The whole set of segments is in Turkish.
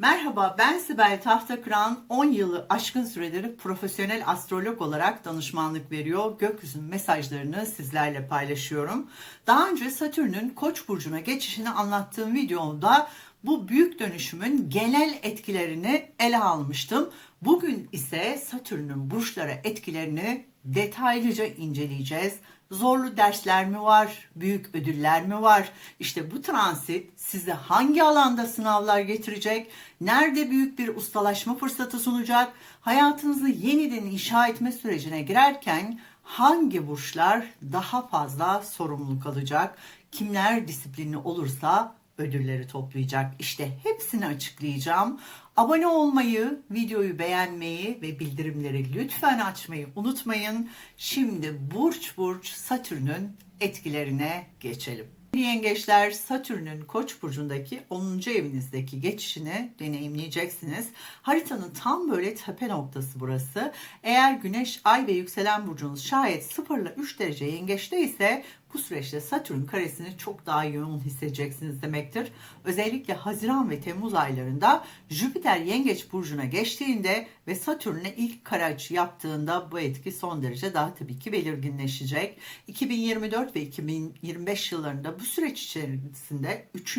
Merhaba ben Sibel Tahtakıran 10 yılı aşkın süredir profesyonel astrolog olarak danışmanlık veriyor. Gökyüzünün mesajlarını sizlerle paylaşıyorum. Daha önce Satürn'ün Koç burcuna geçişini anlattığım videomda bu büyük dönüşümün genel etkilerini ele almıştım. Bugün ise Satürn'ün burçlara etkilerini detaylıca inceleyeceğiz. Zorlu dersler mi var? Büyük ödüller mi var? İşte bu transit size hangi alanda sınavlar getirecek? Nerede büyük bir ustalaşma fırsatı sunacak? Hayatınızı yeniden inşa etme sürecine girerken hangi burçlar daha fazla sorumluluk alacak? Kimler disiplinli olursa ödülleri toplayacak. İşte hepsini açıklayacağım. Abone olmayı, videoyu beğenmeyi ve bildirimleri lütfen açmayı unutmayın. Şimdi burç burç Satürn'ün etkilerine geçelim. Yengeçler Satürn'ün Koç burcundaki 10. evinizdeki geçişini deneyimleyeceksiniz. Haritanın tam böyle tepe noktası burası. Eğer Güneş, Ay ve yükselen burcunuz şayet 0 ile 3 derece yengeçte ise bu süreçte Satürn karesini çok daha yoğun hissedeceksiniz demektir. Özellikle Haziran ve Temmuz aylarında Jüpiter Yengeç burcuna geçtiğinde ve Satürn'e ilk kare açı yaptığında bu etki son derece daha tabii ki belirginleşecek. 2024 ve 2025 yıllarında bu süreç içerisinde 3.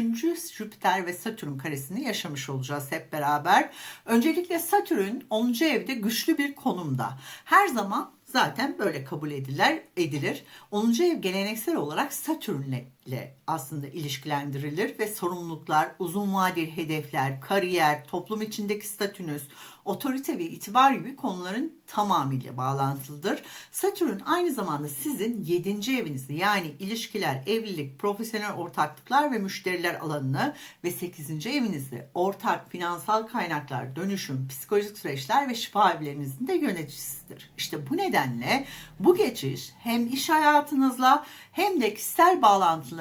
Jüpiter ve Satürn karesini yaşamış olacağız hep beraber. Öncelikle Satürn 10. evde güçlü bir konumda. Her zaman zaten böyle kabul edilir. edilir. 10. ev geleneksel olarak Satürn'le ile aslında ilişkilendirilir ve sorumluluklar, uzun vadeli hedefler, kariyer, toplum içindeki statünüz, otorite ve itibar gibi konuların tamamıyla bağlantılıdır. Satürn aynı zamanda sizin 7. evinizi yani ilişkiler, evlilik, profesyonel ortaklıklar ve müşteriler alanını ve 8. evinizi ortak, finansal kaynaklar, dönüşüm, psikolojik süreçler ve şifa evlerinizin de yöneticisidir. İşte bu nedenle bu geçiş hem iş hayatınızla hem de kişisel bağlantılarınızla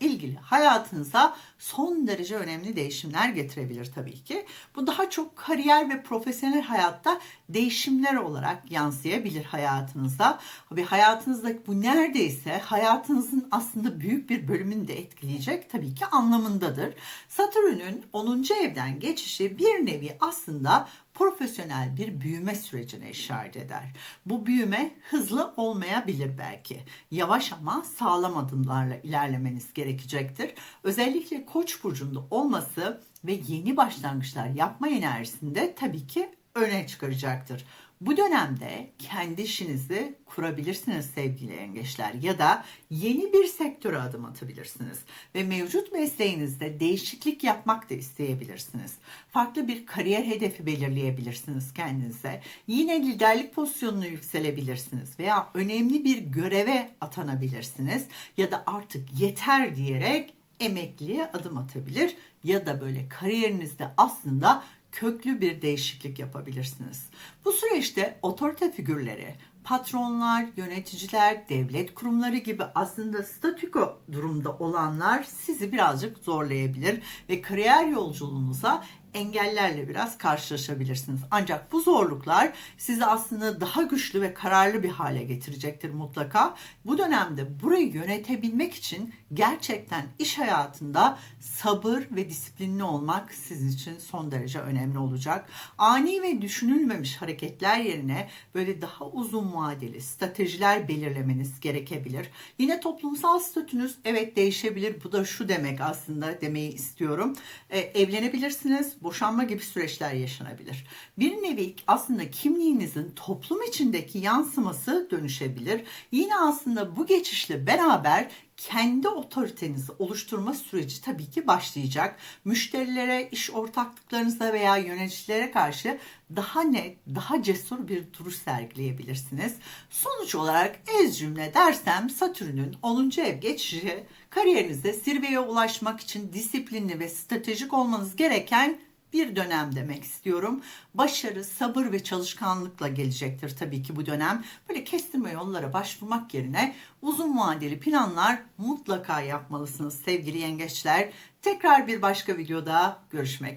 ilgili hayatınıza son derece önemli değişimler getirebilir tabii ki. Bu daha çok kariyer ve profesyonel hayatta değişimler olarak yansıyabilir hayatınıza. Ve hayatınızda bu neredeyse hayatınızın aslında büyük bir bölümünü de etkileyecek tabii ki anlamındadır. Satürn'ün 10. evden geçişi bir nevi aslında profesyonel bir büyüme sürecine işaret eder. Bu büyüme hızlı olmayabilir belki. Yavaş ama sağlam adımlarla ilerlemeniz gerekecektir. Özellikle Koç burcunda olması ve yeni başlangıçlar yapma enerjisinde tabii ki öne çıkaracaktır. Bu dönemde kendi işinizi kurabilirsiniz sevgili yengeçler ya da yeni bir sektöre adım atabilirsiniz ve mevcut mesleğinizde değişiklik yapmak da isteyebilirsiniz. Farklı bir kariyer hedefi belirleyebilirsiniz kendinize. Yine liderlik pozisyonuna yükselebilirsiniz veya önemli bir göreve atanabilirsiniz ya da artık yeter diyerek emekliye adım atabilir ya da böyle kariyerinizde aslında köklü bir değişiklik yapabilirsiniz. Bu süreçte otorite figürleri, patronlar, yöneticiler, devlet kurumları gibi aslında statüko durumda olanlar sizi birazcık zorlayabilir ve kariyer yolculuğunuza engellerle biraz karşılaşabilirsiniz. Ancak bu zorluklar sizi aslında daha güçlü ve kararlı bir hale getirecektir mutlaka. Bu dönemde burayı yönetebilmek için gerçekten iş hayatında sabır ve disiplinli olmak sizin için son derece önemli olacak. Ani ve düşünülmemiş hareketler yerine böyle daha uzun vadeli stratejiler belirlemeniz gerekebilir. Yine toplumsal statünüz evet değişebilir. Bu da şu demek aslında demeyi istiyorum. Ee, evlenebilirsiniz boşanma gibi süreçler yaşanabilir. Bir nevi aslında kimliğinizin toplum içindeki yansıması dönüşebilir. Yine aslında bu geçişle beraber kendi otoritenizi oluşturma süreci tabii ki başlayacak. Müşterilere, iş ortaklıklarınıza veya yöneticilere karşı daha net, daha cesur bir duruş sergileyebilirsiniz. Sonuç olarak ez cümle dersem Satürn'ün 10. ev geçişi kariyerinizde zirveye ulaşmak için disiplinli ve stratejik olmanız gereken bir dönem demek istiyorum. Başarı, sabır ve çalışkanlıkla gelecektir tabii ki bu dönem. Böyle kestirme yollara başvurmak yerine uzun vadeli planlar mutlaka yapmalısınız sevgili yengeçler. Tekrar bir başka videoda görüşmek